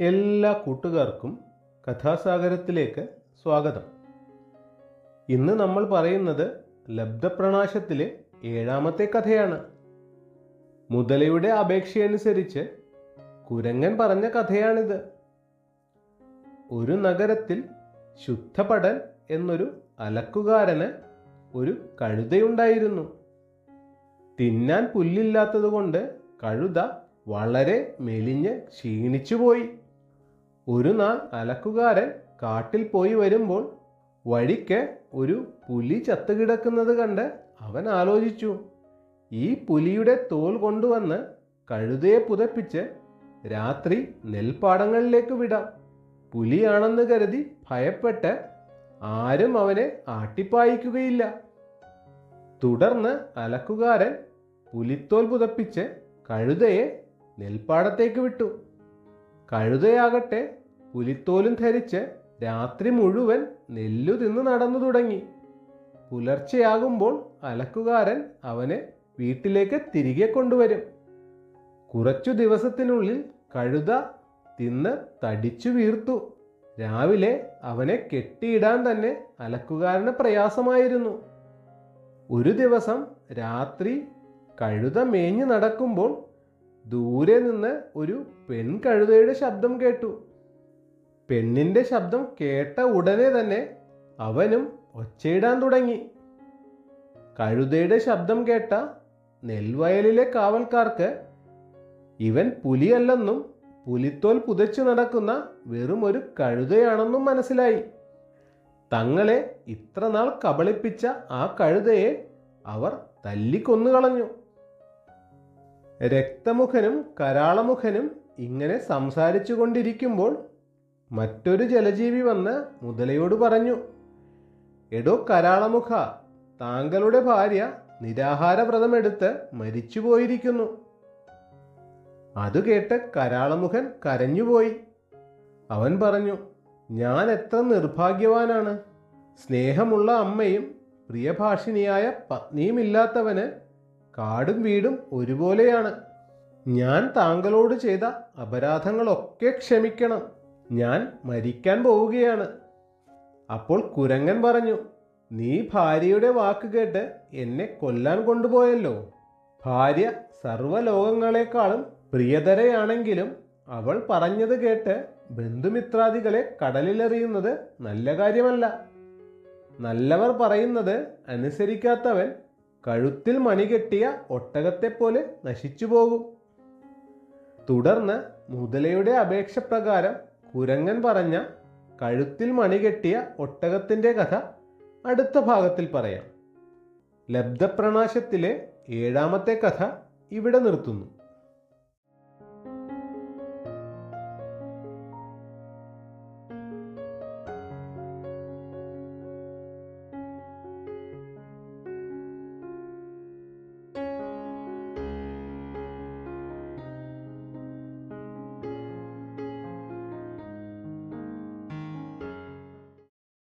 എല്ലാ കൂട്ടുകാർക്കും കഥാസാഗരത്തിലേക്ക് സ്വാഗതം. ഇന്ന് നമ്മൾ പറയുന്നത് ലബ്ധപ്രണാശത്തിലെ ഏഴാമത്തെ കഥയാണ്. മുതലയുടെ അപേക്ഷയനുസരിച്ച് കുരങ്ങൻ പറഞ്ഞ കഥയാണിത്. ഒരു നഗരത്തിൽ ശുദ്ധപടൻ എന്നൊരു അലക്കുകാരന് ഒരു കഴുതയുണ്ടായിരുന്നു. തിന്നാൻ പുല്ലില്ലാത്തതുകൊണ്ട് കഴുത വളരെ മെലിഞ്ഞ് ക്ഷീണിച്ചുപോയി. ഒരു നാൾ അലക്കുകാരൻ കാട്ടിൽ പോയി വരുമ്പോൾ വഴിക്ക് ഒരു പുലി ചത്തുകിടക്കുന്നത് കണ്ട് അവൻ ആലോചിച്ചു. ഈ പുലിയുടെ തോൽ കൊണ്ടുവന്ന് കഴുതയെ പുതപ്പിച്ച് രാത്രി നെൽപ്പാടങ്ങളിലേക്ക് വിടാം. പുലിയാണെന്ന് കരുതി ഭയപ്പെട്ട് ആരും അവനെ ആട്ടിപ്പായിക്കുകയില്ല. തുടർന്ന് അലക്കുകാരൻ പുലിത്തോൽ പുതപ്പിച്ച് കഴുതയെ നെൽപ്പാടത്തേക്ക് വിട്ടു. കഴുതയാകട്ടെ പുലിത്തോലും ധരിച്ച് രാത്രി മുഴുവൻ നെല്ലു തിന്ന് നടന്നു തുടങ്ങി. പുലർച്ചെയാകുമ്പോൾ അലക്കുകാരൻ അവനെ വീട്ടിലേക്ക് തിരികെ കൊണ്ടുവരും. കുറച്ചു ദിവസത്തിനുള്ളിൽ കഴുത തിന്ന് തടിച്ചു വീർത്തു. രാവിലെ അവനെ കെട്ടിയിടാൻ തന്നെ അലക്കുകാരന് പ്രയാസമായിരുന്നു. ഒരു ദിവസം രാത്രി കഴുത മേഞ്ഞു നടക്കുമ്പോൾ ദൂരെ നിന്ന് ഒരു പെൺകഴുതയുടെ ശബ്ദം കേട്ടു. പെണ്ണിന്റെ ശബ്ദം കേട്ട ഉടനെ തന്നെ അവനും ഒച്ചയിടാൻ തുടങ്ങി. കഴുതയുടെ ശബ്ദം കേട്ട നെൽവയലിലെ കാവൽക്കാർക്ക് ഇവൻ പുലിയല്ലെന്നും പുലിത്തോൽ പുതച്ചു നടക്കുന്ന വെറും ഒരു കഴുതയാണെന്നും മനസ്സിലായി. തങ്ങളെ ഇത്രനാൾ കബളിപ്പിച്ച ആ കഴുതയെ അവർ തല്ലിക്കൊന്നുകളഞ്ഞു. രക്തമുഖനും കരാളമുഖനും ഇങ്ങനെ സംസാരിച്ചു കൊണ്ടിരിക്കുമ്പോൾ മറ്റൊരു ജലജീവി വന്ന് മുതലയോട് പറഞ്ഞു എടോ കരാളമുഖ താങ്കളുടെ ഭാര്യ നിരാഹാരവ്രതമെടുത്ത് മരിച്ചു മരിച്ചുപോയിരിക്കുന്നു. അത് കേട്ട് കരാളമുഖൻ കരഞ്ഞുപോയി. അവൻ പറഞ്ഞു ഞാൻ എത്ര നിർഭാഗ്യവാനാണ്. സ്നേഹമുള്ള അമ്മയും പ്രിയഭാഷിണിയായ പത്നിയുമില്ലാത്തവന് കാടും വീടും ഒരുപോലെയാണ്. ഞാൻ താങ്കളോട് ചെയ്ത അപരാധങ്ങളൊക്കെ ക്ഷമിക്കണം. ഞാൻ മരിക്കാൻ പോവുകയാണ്. അപ്പോൾ കുരങ്ങൻ പറഞ്ഞു നീ ഭാര്യയുടെ വാക്ക് കേട്ട് എന്നെ കൊല്ലാൻ കൊണ്ടുപോയല്ലോ. ഭാര്യ സർവലോകങ്ങളെക്കാളും പ്രിയതരയാണെങ്കിലും അവൾ പറഞ്ഞത് കേട്ട് ബന്ധുമിത്രാദികളെ കടലിലെറിയുന്നത് നല്ല കാര്യമല്ല. നല്ലവർ പറയുന്നത് അനുസരിക്കാത്തവൻ കഴുത്തിൽ മണികെട്ടിയ ഒട്ടകത്തെപ്പോലെ നശിച്ചു പോകും. തുടർന്ന് മുതലയുടെ അപേക്ഷ പ്രകാരം കുരങ്ങൻ പറഞ്ഞ കഴുത്തിൽ മണികെട്ടിയ ഒട്ടകത്തിന്റെ കഥ അടുത്ത ഭാഗത്തിൽ പറയാം. ലബ്ധപ്രണാശത്തിലെ ഏഴാമത്തെ കഥ ഇവിടെ നിർത്തുന്നു.